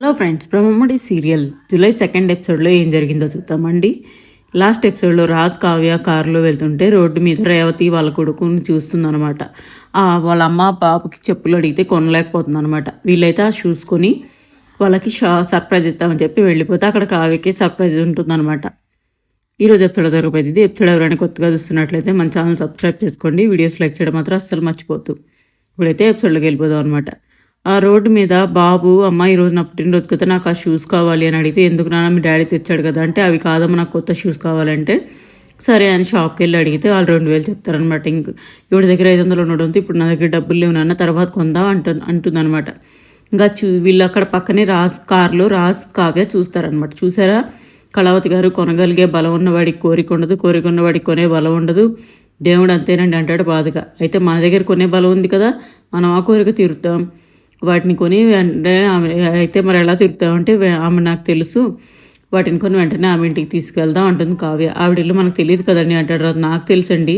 Hello friends Brahmamudi serial. July second ఎపిసోడ్లో ఏం జరిగిందో చూద్దామండి. లాస్ట్ ఎపిసోడ్లో రాజ్ కావ్య కారులో వెళ్తుంటే రోడ్డు మీద రేవతి వాళ్ళ కొడుకుని చూస్తుందనమాట వాళ్ళ అమ్మ పాపకి చెప్పులు అడిగితే కొనలేకపోతుందనమాట వీళ్ళైతే ఆ షూస్ కొని వాళ్ళకి షా సర్ప్రైజ్ ఇస్తామని చెప్పి వెళ్ళిపోతే అక్కడ కావ్యకి సర్ప్రైజ్ ఉంటుందన్నమాట. ఈరోజు ఎపిసోడ్ జరగబోయేది ఇది ఎపిసోడ్ ఎవరైనా కొత్తగా చూస్తున్నట్లయితే మన ఛానల్ సబ్స్క్రైబ్ చేసుకోండి. వీడియోస్ లైక్ చేయడం మాత్రం అస్సలు మర్చిపోద్దు ఇప్పుడైతే ఎపిసోడ్లోకి వెళ్ళిపోదాం అనమాట ఆ రోడ్డు మీద బాబు అమ్మ ఈరోజు నా పుట్టినరోజు కదా నాకు ఆ షూస్ కావాలి అని అడిగితే ఎందుకు నాన్న మీ డాడీ తెచ్చాడు కదా అంటే అవి కాదమ్మ నాకు కొత్త షూస్ కావాలంటే. సరే అని షాప్కి వెళ్ళి అడిగితే వాళ్ళు రెండు వేలు చెప్తారనమాట ఇంక ఇవిడ దగ్గర ఐదు వందలు ఉండడంతో ఇప్పుడు నా దగ్గర డబ్బులు లేవు నాన్న తర్వాత కొందాం అంటు అంటుందన్నమాట. ఇంకా చూ వీళ్ళు అక్కడ పక్కనే రాజ్ కార్లో రాజ్ కావ్య చూస్తారనమాట చూసారా? కళావతి గారు కొనగలిగే బలం ఉన్నవాడికి కోరిక ఉండదు కోరిక ఉన్నవాడికి కొనే బలం ఉండదు. దేవుడు అంతేనండి అంటాడు బాధగా. అయితే మన దగ్గర కొనే బలం ఉంది కదా మనం ఆ కోరిక తీరుతాం వాటిని కొని వెంటనే ఆమె అయితే మరి ఎలా తిరుగుతామంటే ఆమె నాకు తెలుసు. వాటిని కొని వెంటనే ఆమె ఇంటికి తీసుకెళ్దాం అంటుంది కావ్య. ఆవిడ ఇల్లు మనకు తెలియదు కదండి అంటాడు రాజు. నాకు తెలుసండి.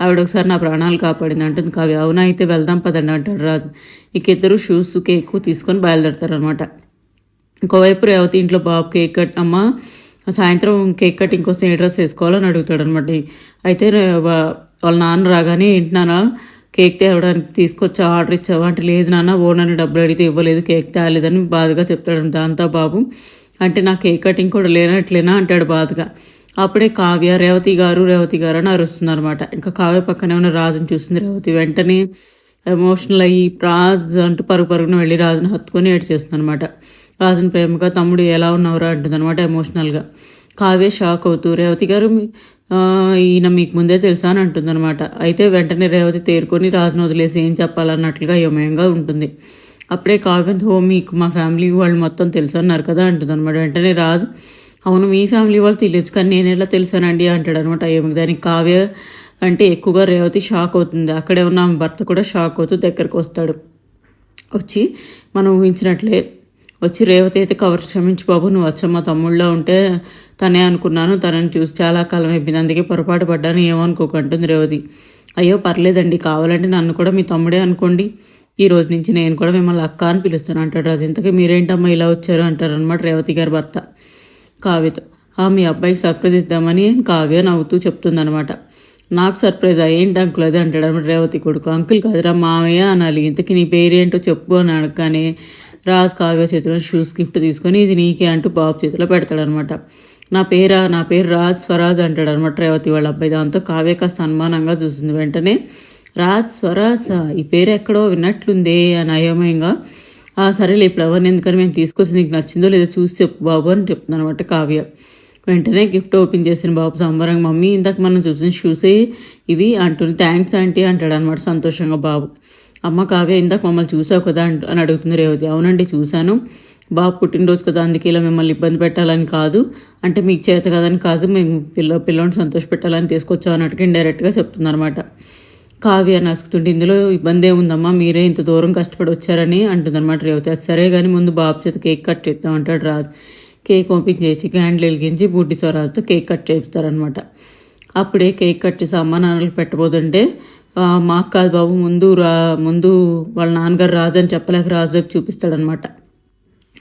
ఆవిడ ఒకసారి నా ప్రాణాలు కాపాడింది అంటుంది కావ్య. అవునా? అయితే వెళ్దాం పదండి అంటాడు రాజు. ఇక ఇద్దరు షూస్ కేక్ తీసుకొని బయలుదేరతారనమాట ఇంకోవైపు రేవతి ఇంట్లో బాబు కేక్ కట్ అమ్మ సాయంత్రం కేక్ కటింగ్ కోసం ఏ డ్రెస్ వేసుకోవాలని అడుగుతాడు అనమాట అయితే వాళ్ళ నాన్న రాగానే ఇంటినానా కేక్ తేవడానికి తీసుకొచ్చి ఆర్డర్ ఇచ్చావా అంటే లేదు నాన్న ఓనర్ని డబ్బులు అడిగితే ఇవ్వలేదు కేక్ తేలేదని బాధగా చెప్తాడు దాంతో బాబు. అంటే నా కేక్ కటింగ్ కూడా లేనట్లేనా? అంటాడు బాధగా. అప్పుడే కావ్య రేవతి గారు రేవతి గారు అని అరుస్తుందనమాట ఇంకా కావ్య పక్కనే ఉన్న రాజుని చూస్తుంది రేవతి. వెంటనే ఎమోషనల్ అయ్యి రాజు అంటూ పరుగు పరుగున వెళ్ళి రాజుని హత్తుకొని ఏడ్చేస్తుంది అనమాట రాజుని ప్రేమగా తమ్ముడు ఎలా ఉన్నావురా? అంటుందనమాట ఎమోషనల్గా కావ్య షాక్ అవుతూ రేవతి గారు ఈయన మీకు ముందే తెలుసా అని అంటుందన్నమాట. అయితే వెంటనే రేవతి తేరుకొని రాజును వదిలేసి ఏం చెప్పాలన్నట్లుగా అయోమయంగా ఉంటుంది. అప్పుడే కావ్య హో మీకు మా ఫ్యామిలీ వాళ్ళు మొత్తం తెలుసు అన్నారు కదా అంటుందన్నమాట. వెంటనే రాజు అవును మీ ఫ్యామిలీ వాళ్ళు తెలియచ్చు కానీ నేను ఎలా తెలుసానండి అంటాడు అనమాట అయ్యో దానికి కావ్య అంటే ఎక్కువగా రేవతి షాక్ అవుతుంది. అక్కడే ఉన్న భర్త కూడా షాక్ అవుతూ దగ్గరకు వస్తాడు. వచ్చి మనం ఊహించినట్లే వచ్చి రేవతి అయితే కవర్ క్షమించి బాబు నువ్వు వచ్చమ్మ తమ్ముళ్ళలో ఉంటే తనే అనుకున్నాను. తనని చూసి చాలా కాలం అయిపోయింది. అందుకే పొరపాటు పడ్డాను. ఏమనుకోకంటుంది రేవతి. అయ్యో పర్లేదండి. కావాలంటే నన్ను కూడా మీ తమ్ముడే అనుకోండి. ఈ రోజు నుంచి నేను కూడా మిమ్మల్ని అక్క అని పిలుస్తాను అంటాడు రాజు. ఇంతకీ మీరేంటమ్మా ఇలా వచ్చారు అంటారు అనమాట రేవతి గారి భర్త. కావ్యతో మీ అబ్బాయికి సర్ప్రైజ్ ఇద్దామని కావ్య నవ్వుతూ చెప్తుందనమాట నాకు సర్ప్రైజ్ ఏంటి అంకుల్ అది? అంటాడు అనమాట రేవతి కొడుకు. అంకుల్ కాదురా మావయ్య అనాలి. ఇంతకీ నీ పేరేంటో చెప్పు అని అనగానే రాజ్ కావ్య చేతిలో షూస్ గిఫ్ట్ తీసుకొని ఇది నీకే అంటూ బాబు చేతిలో పెడతాడనమాట. నా పేరా నా పేరు రాజ్ స్వరాజ్ అంటాడు అనమాట రేవతి వాళ్ళ అబ్బాయి. దాంతో కావ్య కాస్త అనుమానంగా చూస్తుంది వెంటనే రాజ్ స్వరాజ్ ఈ పేరు ఎక్కడో విన్నట్లుందే అని అయోమయంగా సరేలే ఇప్పుడు ఎవరిని ఎందుకని మేము తీసుకొచ్చి నీకు నచ్చిందో లేదో చూసి చెప్పు బాబు అని చెప్తుంది అనమాట కావ్య. వెంటనే గిఫ్ట్ ఓపెన్ చేసిన బాబు సంబరంగా. మమ్మీ ఇందాక మనం చూసిన షూసే ఇవి? అంటుంది. థ్యాంక్స్ ఆంటీ అంటాడు అనమాట సంతోషంగా బాబు. అమ్మ కావ్య ఇందాక మమ్మల్ని చూసావు కదా అని అడుగుతుంది రేవతి. అవునండి చూశాను. బాబు పుట్టినరోజు కదా అందుకే ఇలా మిమ్మల్ని ఇబ్బంది పెట్టాలని కాదు. అంటే మీకు చేత కదని కాదు మేము పిల్ల పిల్లని సంతోష పెట్టాలని తీసుకొచ్చాం అన్నట్టుగా డైరెక్ట్గా చెప్తుందనమాట కావ్య అసుకుతుంటే ఇందులో ఇబ్బంది ఏముందమ్మా? మీరే ఇంత దూరం కష్టపడి వచ్చారని అంటుందన్నమాట రేవతి. సరే కానీ ముందు బాబు చేత కేక్ కట్ చేద్దాం అంటాడు రాజు. కేక్ ఓపెన్ చేసి క్యాండిల్ వెలిగించి బూటి స్వరాజుతో కేక్ కట్ చేస్తారనమాట అప్పుడే కేక్ కట్ చేసి అమ్మ నాన్నలు పెట్టబోతుంటే మాకు కాదు బాబు ముందు రా ముందు వాళ్ళ నాన్నగారు రాజు అని చెప్పలేక రాజు వైపు చూపిస్తాడనమాట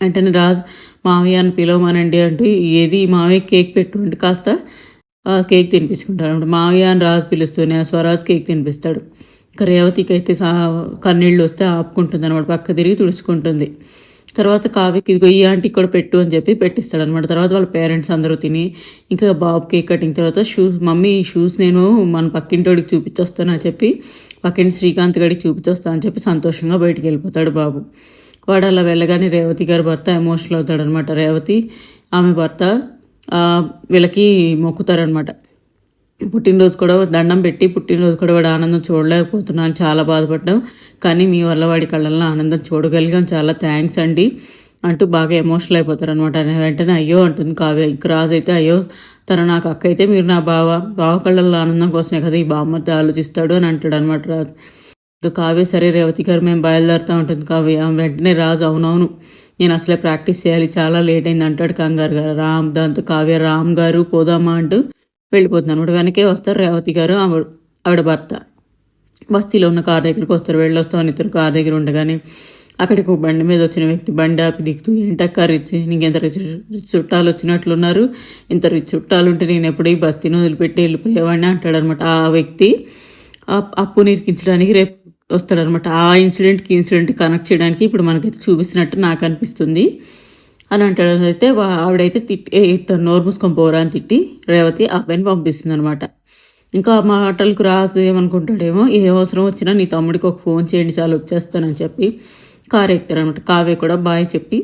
వెంటనే రాజు మావయ్య అని పిలవమనండి అంటూ ఏది మావయ్య కేక్ పెట్టుకోండి కాస్త కేక్ తినిపించుకుంటాడు అనమాట మావయ్య అని రాజు పిలుస్తూనే స్వరాజ్ కేక్ తినిపిస్తాడు. ఇంకా రేవతికి అయితే సా కన్నీళ్ళు వస్తే ఆపుకుంటుంది అనమాట పక్క తిరిగి తుడుచుకుంటుంది. తర్వాత కావ్యకి ఇదిగో ఈ ఆంటీ కూడా పెట్టు అని చెప్పి పెట్టిస్తాడు అనమాట తర్వాత వాళ్ళ పేరెంట్స్ అందరూ తిని ఇంకా బాబు కేక్ కటింగ్ తర్వాత షూస్ మమ్మీ షూస్ నేను మన పక్కింటోడికి చూపించొస్తాను అని చెప్పి పక్కింటి శ్రీకాంత్ గడికి చూపించొస్తాను అని చెప్పి సంతోషంగా బయటికి వెళ్ళిపోతాడు బాబు. వాడు అలా వెళ్ళగానే రేవతి గారి భర్త ఎమోషనల్ అవుతాడనమాట రేవతి ఆమె భర్త వీళ్ళకి మొక్కుతారనమాట పుట్టినరోజు కూడా దండం పెట్టి పుట్టినరోజు కూడా వాడు ఆనందం చూడలేకపోతున్నాను. చాలా బాధపడ్డాం. కానీ మీ వల్ల వాడి కళ్ళల్లో ఆనందం చూడగలిగాం. చాలా థ్యాంక్స్ అండి. అంటూ బాగా ఎమోషనల్ అయిపోతారు అనమాట వెంటనే అయ్యో అంటుంది కావ్య. రాజు అయితే అయ్యో తన నాకు అక్క అయితే మీరు నా బావ. బావ కళ్ళల్లో ఆనందం కోసమే కదా ఈ బామ్మతో ఆలోచిస్తాడు అని అంటాడు అనమాట రాజు. ఇంకా కావ్య సరే రేవతి గారు మేము బయలుదేరుతూ ఉంటుంది కావ్య. వెంటనే రాజు అవునవును నేను అసలే ప్రాక్టీస్ చేయాలి. చాలా లేట్ అయింది అంటాడు కంగారు గారు. రామ్ దాంతో కావ్య రామ్ గారు పోదామా అంటూ వెళ్ళిపోతున్నాను. అనమాట వెనకే వస్తారు. రేవతి గారు ఆవిడ ఆవిడ భర్త. బస్తీలో ఉన్న కార్ దగ్గరికి వస్తారు. వెళ్ళొస్తామని ఇద్దరు కార్ దగ్గర ఉండగానే అక్కడికి ఒక బండి మీద వచ్చిన వ్యక్తి బండి ఆపి దిగుతూ ఏంటక్క రిచ్ నీకు ఎంత రిచ్ చుట్టాలు వచ్చినట్లున్నారు? ఇంత రిచ్ చుట్టాలు ఉంటే నేను ఎప్పుడు ఈ బస్తీని వదిలిపెట్టి వెళ్ళిపోయేవాడిని అంటాడనమాట ఆ వ్యక్తి. అప్పు నిరికించడానికి రేపు వస్తాడనమాట. ఆ ఇన్సిడెంట్కి ఇన్సిడెంట్ కనెక్ట్ చేయడానికి ఇప్పుడు మనకైతే చూపిస్తున్నట్టు నాకు అనిపిస్తుంది. అని అంటాడు. అయితే వా- ఆవిడైతే తిట్టి ఇతను నోరు మూసుకొని పోరా అని తిట్టి రేవతి ఆ అబ్బాయిని పంపిస్తుంది అనమాట ఇంకా ఆ మాటలకు రాజు ఏమనుకుంటాడేమో ఏ అవసరం వచ్చినా నీ తమ్ముడికి ఒక ఫోన్ చేయండి చాలు వచ్చేస్తానని చెప్పి కారు ఎక్కుతారనమాట కావే కూడా బాయ్ చెప్పి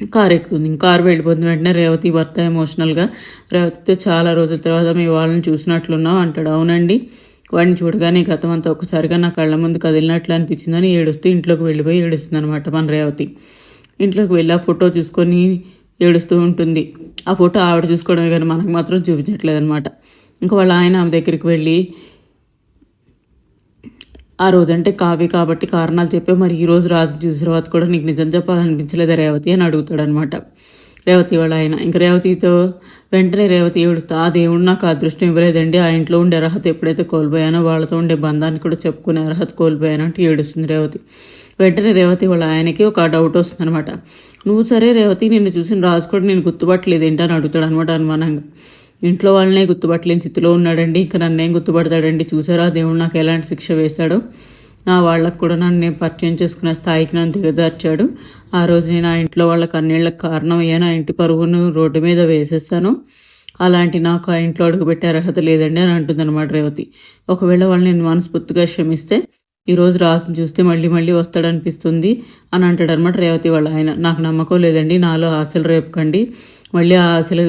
కారు ఎక్కుతుంది. కారు వెళ్ళిపోతుంది. వెంటనే రేవతి భర్త ఎమోషనల్గా రేవతితో చాలా రోజుల తర్వాత మీ వాళ్ళని చూసినట్లున్నావు అంటాడు. అవునండి వాడిని చూడగానే గతం అంతా ఒక్కసారిగా నా కళ్ళ ముందు కదిలినట్లు అనిపించిందని ఏడుస్తూ ఇంట్లోకి వెళ్ళిపోయి ఏడుస్తుంది అనమాట మన రేవతి. ఇంట్లోకి వెళ్ళి ఆ ఫోటో చూసుకొని ఏడుస్తూ ఉంటుంది. ఆ ఫోటో ఆవిడ చూసుకోవడమే కానీ మనకు మాత్రం చూపించట్లేదు అనమాట ఇంకా వాళ్ళ ఆయన ఆమె దగ్గరికి వెళ్ళి ఆ రోజంటే కావ్య కాబట్టి కారణాలు చెప్పే మరి ఈ రోజు రాజు చూసిన తర్వాత కూడా నీకు నిజం చెప్పాలనిపించలేదా రేవతి? అని అడుగుతాడనమాట రేవతి వాళ్ళ ఆయన. ఇంకా రేవతితో వెంటనే రేవతి ఏడుస్తా ఆ దేవుడు నాకు అదృష్టం ఇవ్వలేదండి. ఆ ఇంట్లో ఉండే అర్హత ఎప్పుడైతే కోల్పోయానో వాళ్ళతో ఉండే బంధాన్ని కూడా చెప్పుకునే అర్హత కోల్పోయాను అంటే ఏడుస్తుంది రేవతి. వెంటనే రేవతి వాళ్ళ ఆయనకి ఒక డౌట్ వస్తుంది అనమాట నువ్వు సరే రేవతి నిన్ను చూసిన రాజు కూడా నేను గుర్తుపట్టలేదు ఏంటని అని అడుగుతాడు అనమాట అనుమానంగా. ఇంట్లో వాళ్ళనే గుర్తుపట్టలేని స్థితిలో ఉన్నాడండి ఇంకా నన్నేం గుర్తుపడతాడండి? చూసారా దేవుడు నాకు ఎలాంటి శిక్ష వేశాడో? నా వాళ్ళకు కూడా నన్ను నేను పరిచయం చేసుకునే స్థాయికి నన్ను దిగదార్చాడు ఆ రోజు నేను ఆ ఇంట్లో వాళ్ళ కన్నీళ్ళకి కారణం అయ్యాను ఆ ఇంటి పరువును రోడ్డు మీద వేసేస్తాను. అలాంటి నాకు ఆ ఇంట్లో అడుగుపెట్టే అర్హత లేదండి అని అంటుంది అనమాట రేవతి. ఒకవేళ వాళ్ళు నేను మనస్ఫూర్తిగా క్షమిస్తే ఈ రోజు రాత్రి చూస్తే మళ్ళీ మళ్ళీ వస్తాడనిపిస్తుంది అని అంటాడు అనమాట రేవతి వాళ్ళ ఆయన. నాకు నమ్మకం లేదండి నాలో ఆశలు రేపకండి. మళ్ళీ ఆ ఆశలు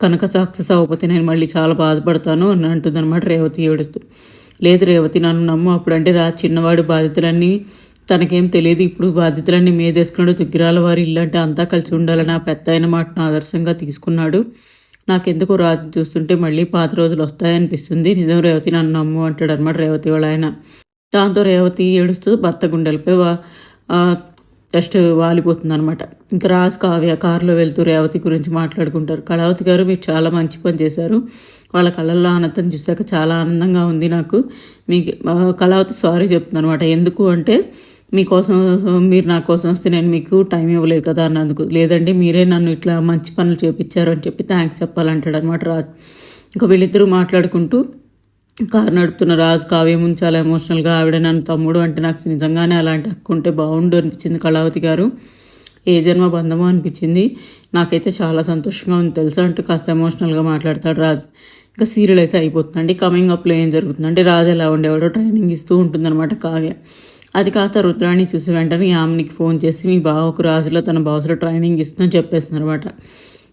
కనుక సక్సెస్ అవ్వకపోతే నేను మళ్ళీ చాలా బాధపడతాను అని అంటుంది అనమాట రేవతి ఏడుస్తూ. లేదు రేవతి నన్ను నమ్ము. అప్పుడంటే రా చిన్నవాడు బాధ్యతలన్నీ తనకేం తెలియదు. ఇప్పుడు బాధ్యతలన్నీ మీదేసుకున్నాడు దుగ్గిరాల వారి ఇల్లు అంటే అంతా కలిసి ఉండాలని ఆ పెద్ద అయిన మాటను ఆదర్శంగా తీసుకున్నాడు. నాకెందుకు రాజు చూస్తుంటే మళ్ళీ పాత రోజులు వస్తాయనిపిస్తుంది. నిజం రేవతి నన్ను నమ్ము అంటాడు అనమాట రేవతి వాళ్ళ ఆయన. దాంతో రేవతి ఏడుస్తూ భర్త గుండెలపై జస్ట్ వాలిపోతుంది అనమాట ఇంకా రాజు కావ్య కారులో వెళ్తూ రేవతి గురించి మాట్లాడుకుంటారు. కళావతి గారు మీరు చాలా మంచి పని చేశారు. వాళ్ళ కళల్లో ఆనందం చూశాక చాలా ఆనందంగా ఉంది నాకు. మీ కళావతి సారీ చెప్తుంది అనమాట ఎందుకు అంటే మీకోసం మీరు నా కోసం వస్తే నేను మీకు టైం ఇవ్వలేదు కదా అన్నందుకు. లేదంటే మీరే నన్ను ఇట్లా మంచి పనులు చేపించారు అని చెప్పి థ్యాంక్స్ చెప్పాలంటాడు అనమాట రాజు. ఇంకా వీళ్ళిద్దరూ మాట్లాడుకుంటూ కారు నడుపుతున్న రాజు కావ్య చాలా ఎమోషనల్గా ఆవిడ నన్ను తమ్ముడు అంటే నాకు నిజంగానే అలాంటి హక్కు ఉంటే బాగుండు అనిపించింది కళావతి గారు. ఏ జన్మ బంధమో అనిపించింది. నాకైతే చాలా సంతోషంగా ఉంది తెలుసా అంటూ కాస్త ఎమోషనల్గా మాట్లాడతాడు రాజు. ఇంకా సీరియల్ అయితే అయిపోతుందండి. కమింగ్ అప్లో ఏం జరుగుతుందంటే రాజు ఎలా ఉండేవాడో ట్రైనింగ్ ఇస్తూ ఉంటుందన్నమాట కావ్య. అది కాస్త రుద్రాణి చూసి వెంటనే యామినికి ఫోన్ చేసి మీ బావకు రాజులో తన బాసులో ట్రైనింగ్ ఇస్తుందని చెప్పేస్తుంది అనమాట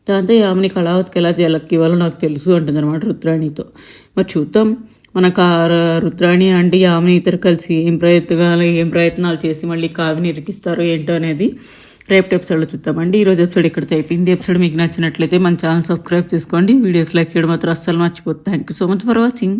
దాంతో యామిని కళావతికి ఎలా జలక్కి ఇవ్వాలో నాకు తెలుసు అంటుందన్నమాట రుద్రాణితో. మరి చూద్దాం. మన కా రుద్రాణి అండి యామిని ఇద్దరు కలిసి ఏం ప్రయత్నాలు ఏం ప్రయత్నాలు చేసి మళ్ళీ కావిని ఇరికిస్తారో ఏంటో అనేది రేపటి ఎపిసోడ్లో చూద్దామండి. ఈరోజు ఎపిసోడ్ ఇక్కడితో అయిపోయింది. ఎపిసోడ్ మీకు నచ్చినట్లయితే మన ఛానల్ సబ్స్క్రైబ్ చేసుకోండి. వీడియోస్ లైక్ చేయడం మాత్రం అస్సలు మర్చిపోతుంది thank you so much for watching